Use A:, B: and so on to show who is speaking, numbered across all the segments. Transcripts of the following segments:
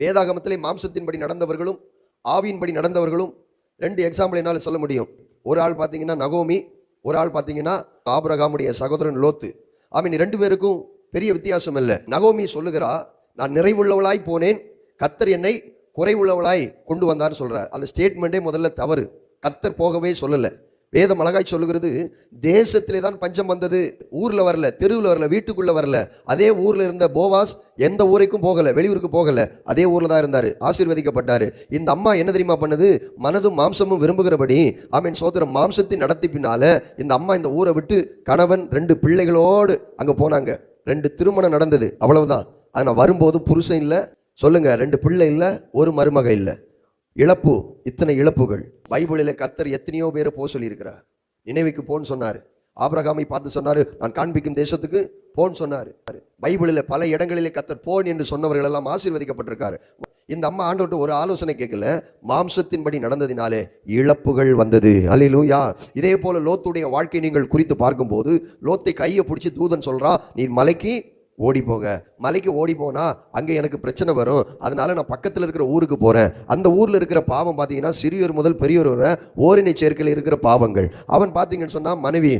A: வேதாகமத்திலே மாம்சத்தின்படி நடந்தவர்களும் ஆவியின்படி நடந்தவர்களும் ரெண்டு எக்ஸாம்பிள் என்னால் சொல்ல முடியும். ஒரு ஆள் பார்த்தீங்கன்னா நகோமி ஒரு ஆள் பார்த்தீங்கன்னா ஆபரகாமுடைய சகோதரன் லோத்து. ஆமீன் ரெண்டு பேருக்கும் பெரிய வித்தியாசம் இல்லை. நகோமி சொல்லுகிறா நான் நிறைவுள்ளவளாய் போனேன் கர்த்தர் என்னை குறைவுள்ளவளாய் கொண்டு வந்தார்னு சொல்கிறார் அந்த ஸ்டேட்மெண்ட்டே முதல்ல தவறு. கர்த்தர் போகவே சொல்லலை. வேதம் அழகாய் சொல்லுகிறது தேசத்திலே தான் பஞ்சம் வந்தது ஊரில் வரல தெருவில் வரல வீட்டுக்குள்ள வரல அதே ஊரில் இருந்த போவாஸ் எந்த ஊரைக்கும் போகலை வெளியூருக்கு போகலை அதே ஊரில் தான் இருந்தார் ஆசீர்வதிக்கப்பட்டார். இந்த அம்மா என்ன தெரியுமா பண்ணுது? மனதும் மாம்சமும் விரும்புகிறபடி ஆமீன் சோதரம் மாம்சத்தின் நடத்தி பின்னால் இந்த அம்மா இந்த ஊரை விட்டு கணவன் ரெண்டு பிள்ளைகளோடு அங்கே போனாங்க. ரெண்டு திருமணம் நடந்தது அவ்வளவுதான். ஆனால் வரும்போது புருஷன் இல்லை சொல்லுங்கள் ரெண்டு பிள்ளை இல்லை ஒரு மருமக இல்லை. இழப்பு இத்தனை இழப்புகள். பைபிளில் கர்த்தர் எத்தனையோ பேரை போக சொல்லியிருக்கிறார். நினைவுக்கு போன்னு சொன்னார். ஆபிரகாமை பார்த்து சொன்னார் நான் காண்பிக்கும் தேசத்துக்கு போன்னு சொன்னார். பைபிளில் பல இடங்களிலே கர்த்தர் போன் என்று சொன்னவர்கள் எல்லாம் ஆசீர்வதிக்கப்பட்டிருக்காரு. இந்த அம்மா ஆண்டோட்டு ஒரு ஆலோசனை கேட்கல. மாம்சத்தின்படி நடந்ததினாலே இழப்புகள் வந்தது. அலிலூயா இதே போல லோத்துடைய வாழ்க்கை நீங்கள் குறித்து பார்க்கும்போது லோத்தை கையை பிடிச்சி தூதன் சொல்றா நீ மலைக்கு ஓடி போக மலைக்கு ஓடி போனா அங்கே எனக்கு பிரச்சனை வரும். அதனால நான் பக்கத்தில் இருக்கிற ஊருக்கு போகிறேன் அந்த ஊரில் இருக்கிற பாவம் பார்த்தீங்கன்னா சிறியோர் முதல் பெரியோர் வர ஓரினை சேர்க்கையில் இருக்கிற பாவங்கள். அவன் பார்த்தீங்கன்னு சொன்னால் மனைவி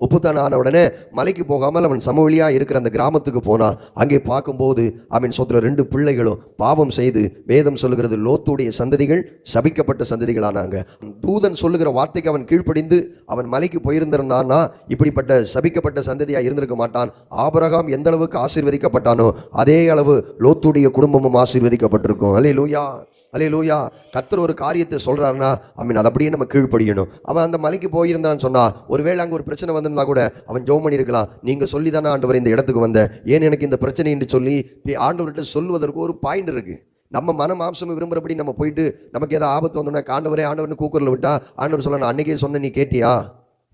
A: உப்புத்தான் ஆன உடனே மலைக்கு போகாமல் அவன் சமவெளியாக இருக்கிற அந்த கிராமத்துக்கு போனான் அங்கே பார்க்கும்போது அவன் சொல்கிற ரெண்டு பிள்ளைகளும் பாவம் செய்து வேதம் சொல்லுகிறது லோத்துடைய சந்ததிகள் சபிக்கப்பட்ட சந்ததிகளானாங்க. தூதன் சொல்லுகிற வார்த்தைக்கு அவன் கீழ்ப்படிந்து அவன் மலைக்கு போயிருந்திருந்தான்னா இப்படிப்பட்ட சபிக்கப்பட்ட சந்ததியாக இருந்திருக்க மாட்டான். ஆபரகாம் எந்த அளவுக்கு ஆசீர்வதிக்கப்பட்டானோ அதே அளவு லோத்துடைய குடும்பமும் ஆசீர்வதிக்கப்பட்டிருக்கும். அல்லே லூயா அலே லூயா கர்த்தர் ஒரு காரியத்தை சொல்கிறாருன்னா ஐ மீன் அதை அப்படியே நம்ம கீழ்ப்படியணும். அவன் அந்த மலைக்கு போயிருந்தான்னு சொன்னால் ஒருவேளை அங்கே ஒரு பிரச்சனை வந்திருந்தா கூட அவன் ஜோம் பண்ணியிருக்கலாம். நீங்கள் சொல்லி தானே ஆண்டவர் இந்த இடத்துக்கு வந்தேன் ஏன் எனக்கு இந்த பிரச்சனை என்று சொல்லி ஆண்டவர்கிட்ட சொல்வதற்கு ஒரு பாயிண்ட் இருக்குது நம்ம மன மாம்சம் விரும்புகிறபடி நம்ம போயிட்டு நமக்கு ஏதாவது ஆபத்து வந்தோம்னா ஆண்டவரே ஆண்டவர்னு கூக்குரல் விட்டா ஆண்டவர் சொல்ல நான் அன்னைக்கே சொன்னேன் நீ கேட்டியா?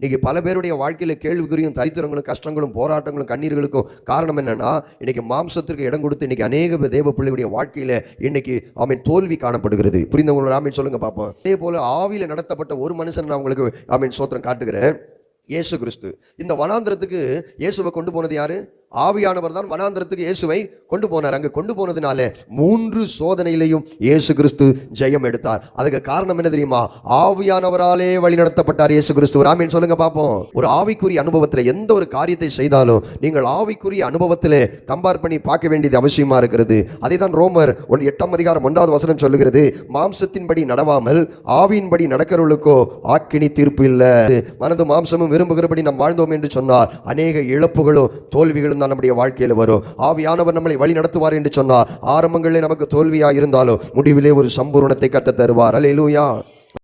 A: இன்னைக்கு பல பேருடைய வாழ்க்கையில் கேள்விக்குறியும் தரித்திரங்களும் கஷ்டங்களும் போராட்டங்களும் கண்ணீர்களுக்கும் காரணம் என்னன்னா இன்னைக்கு மாம்சத்திற்கு இடம் கொடுத்து இன்னைக்கு அநேக தேவ பிள்ளையுடைய வாழ்க்கையில் இன்னைக்கு அவன் தோல்வி காணப்படுகிறது. புரிந்தவங்களோட ஆமீன் சொல்லுங்க பார்ப்போம் அதே போல ஆவியில் நடத்தப்பட்ட ஒரு மனுஷன் நான் உங்களுக்கு ஆமீன் சோத்திரம் காட்டுகிறேன். இயேசு கிறிஸ்து. இந்த வனாந்திரத்துக்கு இயேசுவை கொண்டு போனது யாரு? ஆவியானவர் தான் வனாந்திரத்துக்கு இயேசுவை கொண்டு போனார். அங்க கொண்டு போனதுனால மூன்று சோதனையிலையும் இயேசு கிறிஸ்து ஜெயம் எடுத்தார். அதுக்கு காரணம் என்ன தெரியுமா? ஆவியானவராலே வழி நடத்தப்பட்டார் இயேசு கிறிஸ்து. ராமேன் சொல்லுங்க பார்ப்போம். ஒரு ஆவிக்குரிய அனுபவத்தில் எந்த ஒரு காரியத்தை செய்தாலும் நீங்கள் ஆவிக்குரிய அனுபவத்தில் கம்பேர் பண்ணி பார்க்க வேண்டியது அவசியமா இருக்கிறது. அதை தான் ரோமர் ஒரு எட்டாம் அதிகாரம் ஒன்றாவது வசனம் சொல்லுகிறது. மாம்சத்தின்படி நடவாமல் ஆவியின்படி நடக்கிறவர்களுக்கோ ஆக்கினி தீர்ப்பு இல்லை. மனது மாம்சமும் விரும்புகிறபடி நாம் வாழ்ந்தோம் என்று சொன்னார். அநேக இழப்புகளும் தோல்விகளும் தான் நம்முடைய வாழ்க்கையில் வரும். ஆவியானவர் நம்மளை வழி நடத்துவார் என்று சொன்னார் ஆரம்பங்களில் நமக்கு தோல்வியாக இருந்தாலும் முடிவிலே ஒரு சம்பூரணத்தை கட்ட தருவார் அலையிலூயா